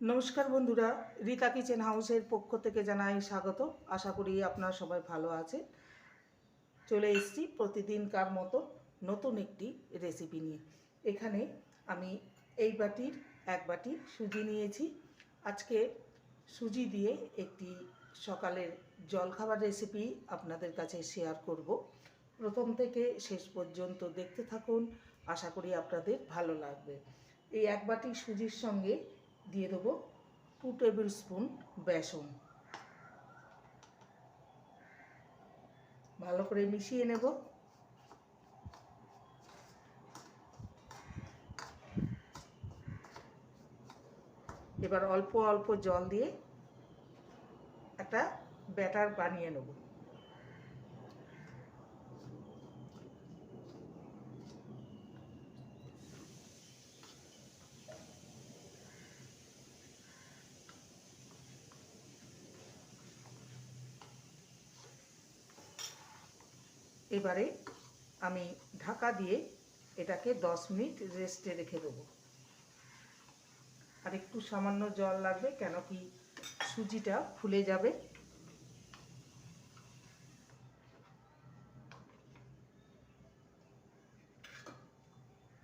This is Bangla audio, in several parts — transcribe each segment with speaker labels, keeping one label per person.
Speaker 1: নমস্কার বন্ধুরা, রীতা কিচেন হাউসের পক্ষ থেকে জানাই স্বাগত। আশা করি আপনারা সবাই ভালো আছে চলে এসেছি প্রতিদিনকার মতো নতুন একটি রেসিপি নিয়ে। এখানে আমি এই বাটির, এক বাটি সুজি নিয়েছি। আজকে সুজি দিয়ে একটি সকালের জলখাবার রেসিপি আপনাদের কাছে শেয়ার করব। প্রথম থেকে শেষ পর্যন্ত দেখতে থাকুন। আশা করি আপনাদের ভালো লাগবে। এই এক বাটি সুজির সঙ্গে দিয়ে দেবো টু টেবিল স্পুন বেসন। ভালো করে মিশিয়ে নেব। এবার অল্প অল্প জল দিয়ে একটা ব্যাটার বানিয়ে নেব। এবারে আমি ঢাকা দিয়ে এটাকে দশ মিনিট রেস্টে রেখে দেবো। আর একটু সামান্য জল লাগবে কেন কি সুজিটা ফুলে যাবে।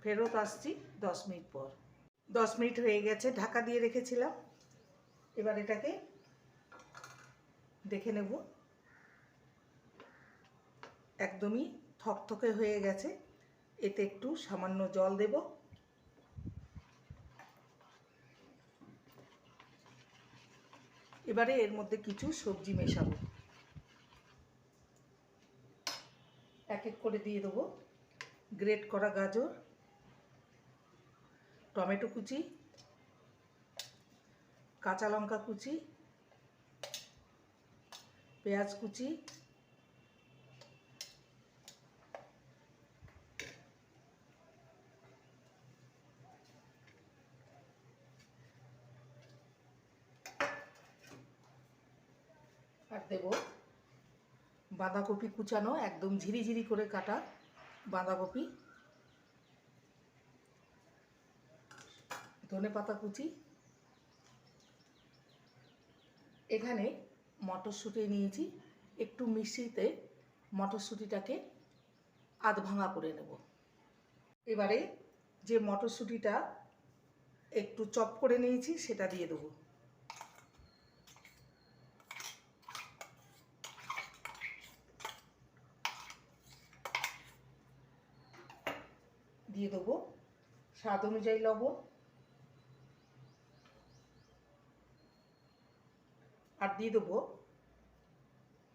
Speaker 1: ফেরত আসছি দশ মিনিট পর। দশ মিনিট হয়ে গেছে, ঢাকা দিয়ে রেখেছিলাম। এবার এটাকে দেখে নেব। একদমই থকথকে হয়ে গেছে। এতে একটু সামান্য জল দেব। এবারে এর মধ্যে কিছু সবজি মেশাবো। এক এক করে দিয়ে দেবো। গ্রেট করা গাজর, টমেটো কুচি, কাঁচা লঙ্কা কুচি, পেঁয়াজ কুচি আর দেব বাঁধাকপি কুচানো, একদম ঝিরিঝিরি করে কাটা বাঁধাকপি। ধনে পাতা কুচি। এখানে মটরশুঁটি নিয়েছি। একটু মিষ্টিতে মটরশুঁটিটাকে আধ ভাঙা করে নেব। এবারে যে মটরশুঁটিটা একটু চপ করে নিয়েছি, সেটা দিয়ে দেবো। দিয়ে দেবো। স্বাদ অনুযায়ী লবণ। আর দিয়ে দেবো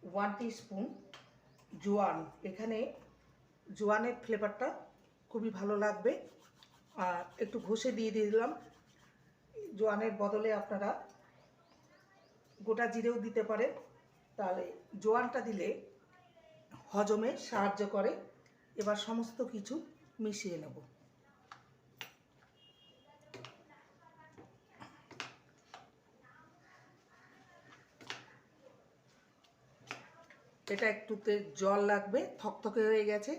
Speaker 1: ওয়ান স্পুন জোয়ান। এখানে জোয়ানের ফ্লেভারটা খুবই ভালো লাগবে। আর একটু ঘষে দিয়ে দিলাম। জোয়ানের বদলে আপনারা গোটা জিরেও দিতে পারেন। তাহলে জোয়ানটা দিলে হজমে সাহায্য করে। এবার সমস্ত কিছু মিশিয়ে নেব। এটা একটুতে জল লাগবে থকথকে হয়ে গেছে।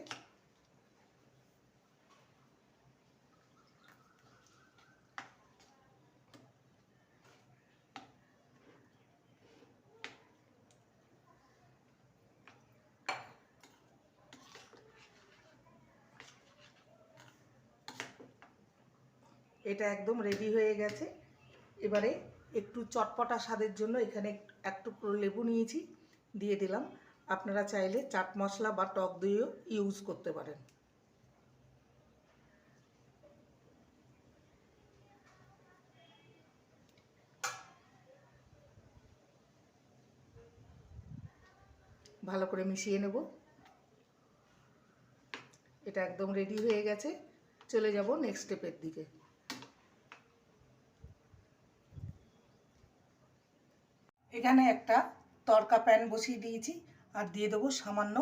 Speaker 1: এটা একদম রেডি হয়ে গেছে। এবারে একটু চটপটা স্বাদের জন্য এখানে একটু লেবু নিয়েছি, দিয়ে দিলাম। আপনারা চাইলে চাট মশলা বা টক দইও ইউজ করতে পারেন। ভালো করে মিশিয়ে নেব। এটা একদম রেডি হয়ে গেছে। চলে যাব নেক্সট স্টেপের দিকে। এখানে একটা তরকা প্যান বসিয়ে দিয়েছি আর দিয়ে দেবো সামান্য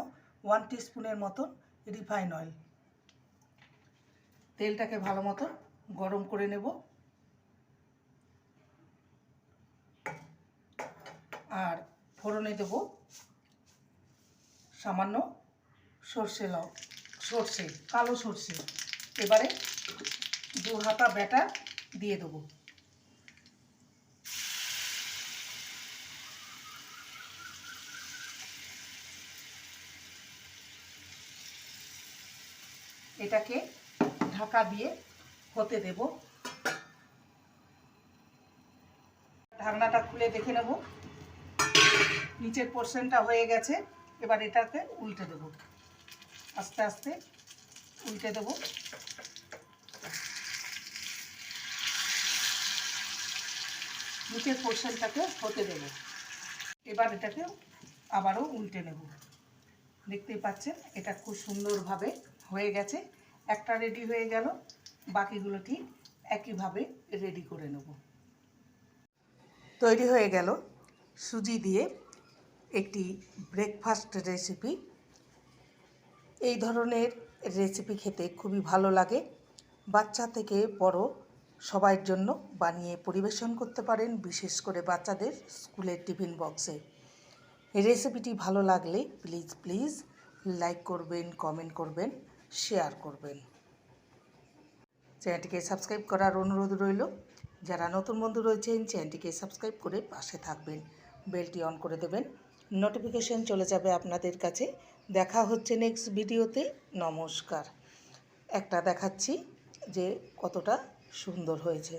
Speaker 1: ওয়ান স্পুনের মতন রিফাইন অয়েল তেলটাকে ভালো মতো গরম করে নেব। আর ফোড়নে দেব সামান্য সর্ষে লাউ সর্ষে, কালো সর্ষে। এবারে দু হাতা ব্যাটার দিয়ে দেবো। এটাকে ঢাকা দিয়ে হতে দেব। ঢাকনাটা খুলে দেখে নেব। নিচের পোর্শনটা হয়ে গেছে। এবার এটাকে উল্টে দেব। আস্তে আস্তে উল্টে দেব। নিচের পোর্শনটাকে হতে দেব। এবার এটাকে আবারও উল্টে নেব। দেখতেই পাচ্ছেন, এটা খুব সুন্দরভাবে হয়ে গেছে, একটা রেডি হয়ে গেল, বাকিগুলো ঠিক একইভাবে রেডি করে নেব। তৈরি হয়ে গেল সুজি দিয়ে একটি ব্রেকফাস্ট রেসিপি এই ধরনের রেসিপি খেতে খুবই ভালো লাগে। বাচ্চা থেকে বড় সবার জন্য বানিয়ে পরিবেশন করতে পারেন, বিশেষ করে বাচ্চাদের স্কুলের টিফিন বক্সে। রেসিপিটি ভালো লাগলে প্লিজ প্লিজ লাইক করবেন কমেন্ট করবেন। শেয়ার করবেন। চ্যানেলটিকে সাবস্ক্রাইব করার অনুরোধ রইল। যারা নতুন বন্ধু রয়েছেন চ্যানেলটিকে সাবস্ক্রাইব করে পাশে থাকবেন। বেলটি অন করে দেবেন। নোটিফিকেশন চলে যাবে আপনাদের কাছে। দেখা হচ্ছে নেক্সট ভিডিওতে নমস্কার। একটা দেখাচ্ছি যে কতটা সুন্দর হয়েছে।